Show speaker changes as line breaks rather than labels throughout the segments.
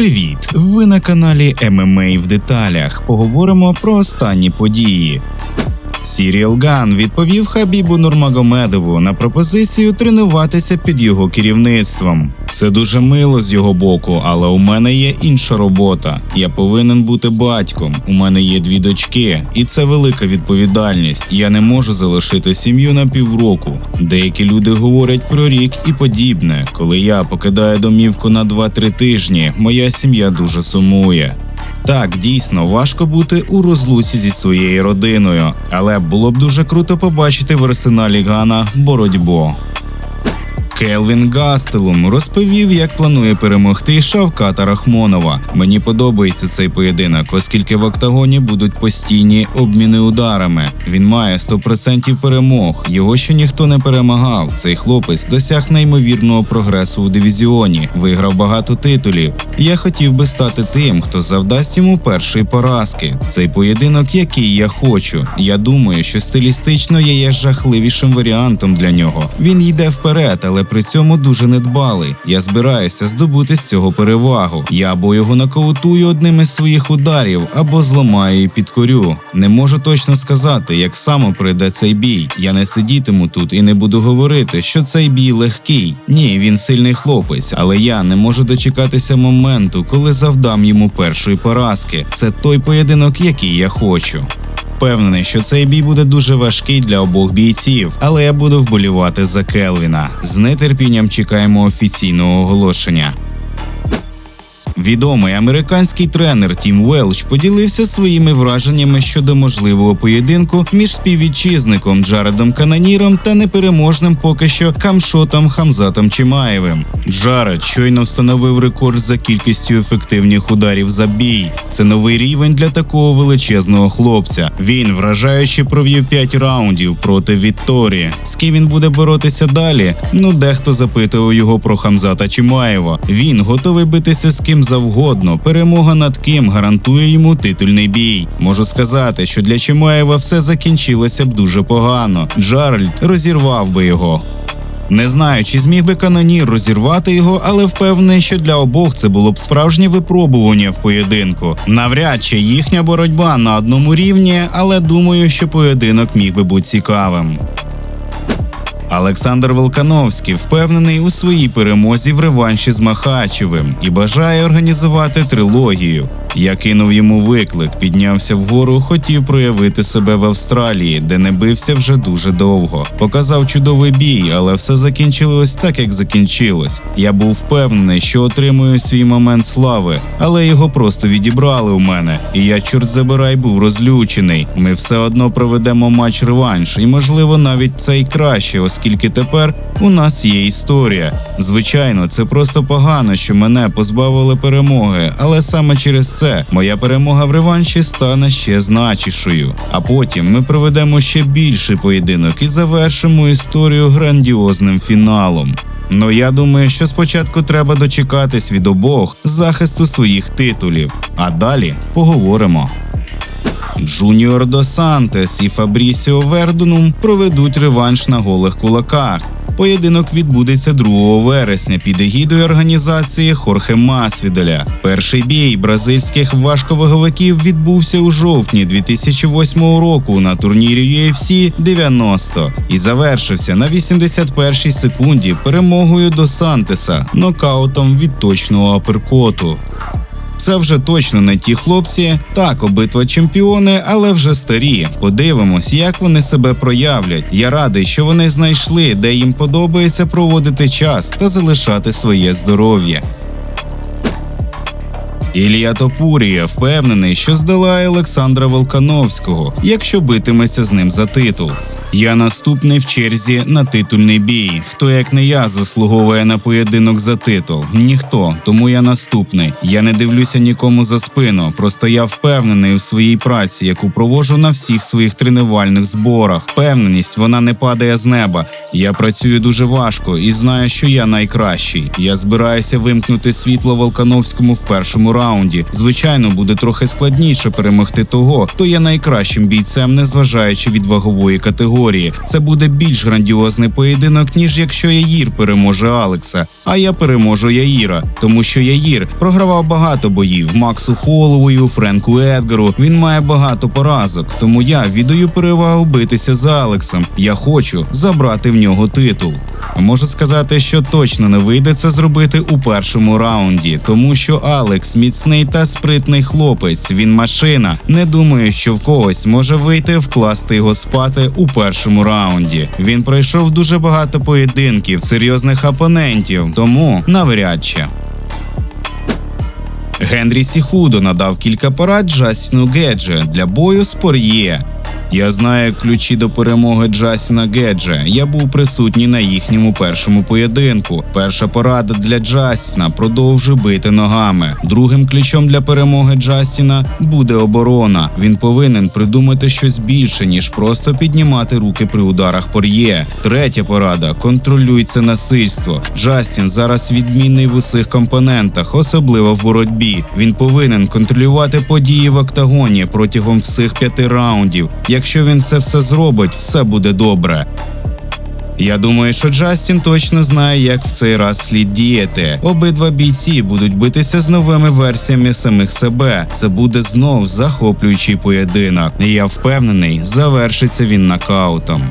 Привіт! Ви на каналі ММА в деталях. Поговоримо про останні події. Сіріал Ган відповів Хабібу Нурмагомедову на пропозицію тренуватися під його керівництвом. Це дуже мило з його боку, але у мене є інша робота. Я повинен бути батьком. У мене є дві дочки, і це велика відповідальність. Я не можу залишити сім'ю на півроку. Деякі люди говорять про рік і подібне. Коли я покидаю домівку на 2-3 тижні, моя сім'я дуже сумує. Так, дійсно важко бути у розлуці зі своєю родиною, але було б дуже круто побачити в арсеналі Гана боротьбу. Келвін Гастелум розповів, як планує перемогти Шавката Рахмонова. Мені подобається цей поєдинок, оскільки в октагоні будуть постійні обміни ударами. Він має 100% перемог. Його ще ніхто не перемагав. Цей хлопець досяг неймовірного прогресу у дивізіоні, виграв багато титулів. Я хотів би стати тим, хто завдасть йому першої поразки. Цей поєдинок, який я хочу. Я думаю, що стилістично я є жахливішим варіантом для нього. Він йде вперед, але при цьому дуже недбалий. Я збираюся здобути з цього перевагу. Я або його нокаутую одним із своїх ударів, або зламаю і підкорю. Не можу точно сказати, як саме пройде цей бій. Я не сидітиму тут і не буду говорити, що цей бій легкий. Ні, він сильний хлопець, але я не можу дочекатися моменту, коли завдам йому першої поразки. Це той поєдинок, який я хочу. Впевнений, що цей бій буде дуже важкий для обох бійців, але я буду вболівати за Келвіна. З нетерпінням чекаємо офіційного оголошення. Відомий американський тренер Тім Велч поділився своїми враженнями щодо можливого поєдинку між співвітчизником Джаредом Кананіром та непереможним поки що камшотом Хамзатом Чимаєвим. Джаред щойно встановив рекорд за кількістю ефективних ударів за бій. Це новий рівень для такого величезного хлопця. Він вражаючи провів 5 раундів проти Вітторі. З ким він буде боротися далі? Ну, дехто запитував його про Хамзата Чимаєва. Він готовий битися з ким завгодно. Перемога над ким гарантує йому титульний бій. Можу сказати, що для Чимаєва все закінчилося б дуже погано. Джаральд розірвав би його. Не знаю, чи зміг би канонір розірвати його, але впевнений, що для обох це було б справжнє випробування в поєдинку. Навряд чи їхня боротьба на одному рівні, але думаю, що поєдинок міг би бути цікавим. Олександр Волкановський впевнений у своїй перемозі в реванші з Махачевим і бажає організувати трилогію. Я кинув йому виклик, піднявся вгору, хотів проявити себе в Австралії, де не бився вже дуже довго. Показав чудовий бій, але все закінчилось так, як закінчилось. Я був впевнений, що отримую свій момент слави, але його просто відібрали у мене. І я, чорт забирай, був розлючений. Ми все одно проведемо матч реванш, і можливо навіть це й краще, оскільки тепер у нас є історія. Звичайно, це просто погано, що мене позбавили перемоги, але саме через це моя перемога в реванші стане ще значішою. А потім ми проведемо ще більший поєдинок і завершимо історію грандіозним фіналом. Ну я думаю, що спочатку треба дочекатись від обох захисту своїх титулів, а далі поговоримо. Джуніор До Сантес і Фабрісіо Вердунум проведуть реванш на голих кулаках. Поєдинок відбудеться 2 вересня під егідою організації Хорхе Масвіделя. Перший бій бразильських важковаговиків відбувся у жовтні 2008 року на турнірі UFC 90 і завершився на 81-й секунді перемогою до Сантеса нокаутом від точного аперкоту. Це вже точно не ті хлопці. Так, обидва чемпіони, але вже старі. Подивимось, як вони себе проявлять. Я радий, що вони знайшли, де їм подобається проводити час та залишати своє здоров'я. Ілія Топурія впевнений, що здолає Олександра Волкановського, якщо битиметься з ним за титул. Я наступний в черзі на титульний бій. Хто як не я заслуговує на поєдинок за титул? Ніхто, тому я наступний. Я не дивлюся нікому за спину. Просто я впевнений у своїй праці, яку проводжу на всіх своїх тренувальних зборах. Впевненість вона не падає з неба. Я працюю дуже важко і знаю, що я найкращий. Я збираюся вимкнути світло Волкановському в першому раунді. Звичайно, буде трохи складніше перемогти того, хто є найкращим бійцем, незважаючи від вагової категорії. Це буде більш грандіозний поєдинок, ніж якщо Яїр переможе Алекса. А я переможу Яїра, тому що Яїр програвав багато боїв Максу Холовою, Френку Едгару. Він має багато поразок. Тому я віддаю перевагу битися за Алексом. Я хочу забрати в нього титул. Можу сказати, що точно не вийде це зробити у першому раунді, тому що Алекс міцний та спритний хлопець. Він машина. Не думаю, що в когось може вийти вкласти його спати у першому раунді. Він пройшов дуже багато поєдинків, серйозних опонентів, тому навряд чи. Генрі Сіхудо надав кілька порад Джастіну Гедже для бою з Пор'є. Я знаю ключі до перемоги Джастіна Гедже. Я був присутній на їхньому першому поєдинку. Перша порада для Джастіна продовжуй бити ногами. Другим ключом для перемоги Джастіна буде оборона. Він повинен придумати щось більше, ніж просто піднімати руки при ударах пор'є. Третя порада контролюй це насильство. Джастін зараз відмінний в усіх компонентах, особливо в боротьбі. Він повинен контролювати події в октагоні протягом всіх п'яти раундів. Якщо він це все зробить, все буде добре. Я думаю, що Джастін точно знає, як в цей раз слід діяти. Обидва бійці будуть битися з новими версіями самих себе. Це буде знов захоплюючий поєдинок. Я впевнений, завершиться він нокаутом.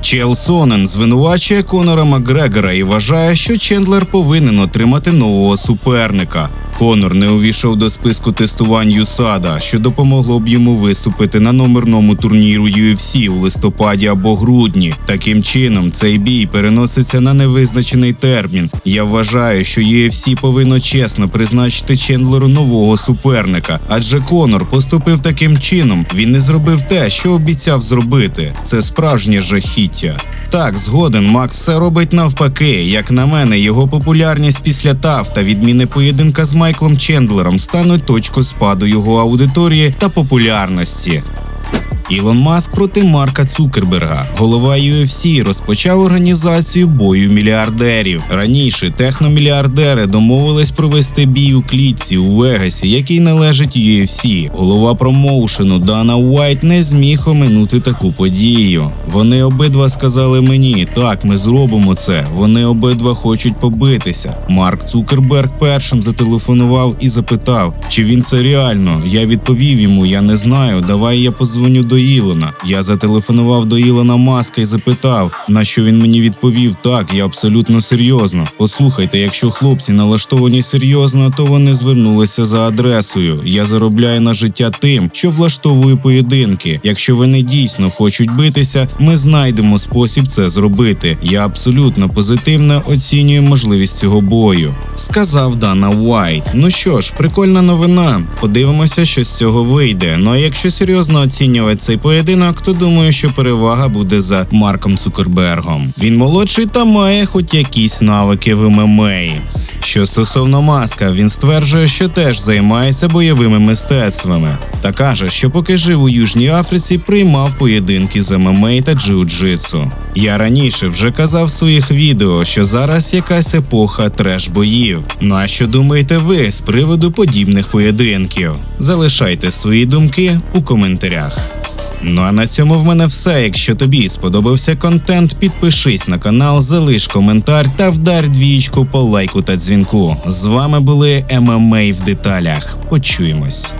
Чел Сонен звинувачує Конора Макгрегора і вважає, що Чендлер повинен отримати нового суперника. Конор не увійшов до списку тестувань Юсада, що допомогло б йому виступити на номерному турніру UFC у листопаді або грудні. Таким чином, цей бій переноситься на невизначений термін. Я вважаю, що UFC повинно чесно призначити Чендлеру нового суперника, адже Конор поступив таким чином. Він не зробив те, що обіцяв зробити. Це справжнє жахіття. Так, згоден, Мак все робить навпаки. Як на мене, його популярність після ТАВ та відміни поєдинка з Майклом Чендлером стануть точкою спаду його аудиторії та популярності. Ілон Маск проти Марка Цукерберга. Голова UFC розпочав організацію бою мільярдерів. Раніше техномільярдери домовились провести бій у клітці у Вегасі, який належить UFC. Голова промоушену Дана Уайт не зміг оминути таку подію. Вони обидва сказали мені: так, ми зробимо це. Вони обидва хочуть побитися. Марк Цукерберг першим зателефонував і запитав, чи він це реально. Я відповів йому: я не знаю. Давай я позвоню до Ілона. Я зателефонував до Ілона Маска і запитав, на що він мені відповів: так, я абсолютно серйозно. Послухайте, якщо хлопці налаштовані серйозно, то вони звернулися за адресою. Я заробляю на життя тим, що влаштовую поєдинки. Якщо вони дійсно хочуть битися, ми знайдемо спосіб це зробити. Я абсолютно позитивно оцінюю можливість цього бою. Сказав Дана Уайт. Ну що ж, прикольна новина. Подивимося, що з цього вийде. Ну а якщо серйозно оцінювати цей поєдинок, то думаю, що перевага буде за Марком Цукербергом. Він молодший та має хоч якісь навики в ММА. Що стосовно маска, він стверджує, що теж займається бойовими мистецтвами та каже, що поки жив у Южній Африці, приймав поєдинки з ММА та джиу-джитсу. Я раніше вже казав в своїх відео, що зараз якась епоха треш-боїв. Ну а що думаєте ви з приводу подібних поєдинків? Залишайте свої думки у коментарях. Ну а на цьому в мене все. Якщо тобі сподобався контент, підпишись на канал, залиш коментар та вдар двічку по лайку та дзвінку. З вами були ММА в деталях. Почуємось.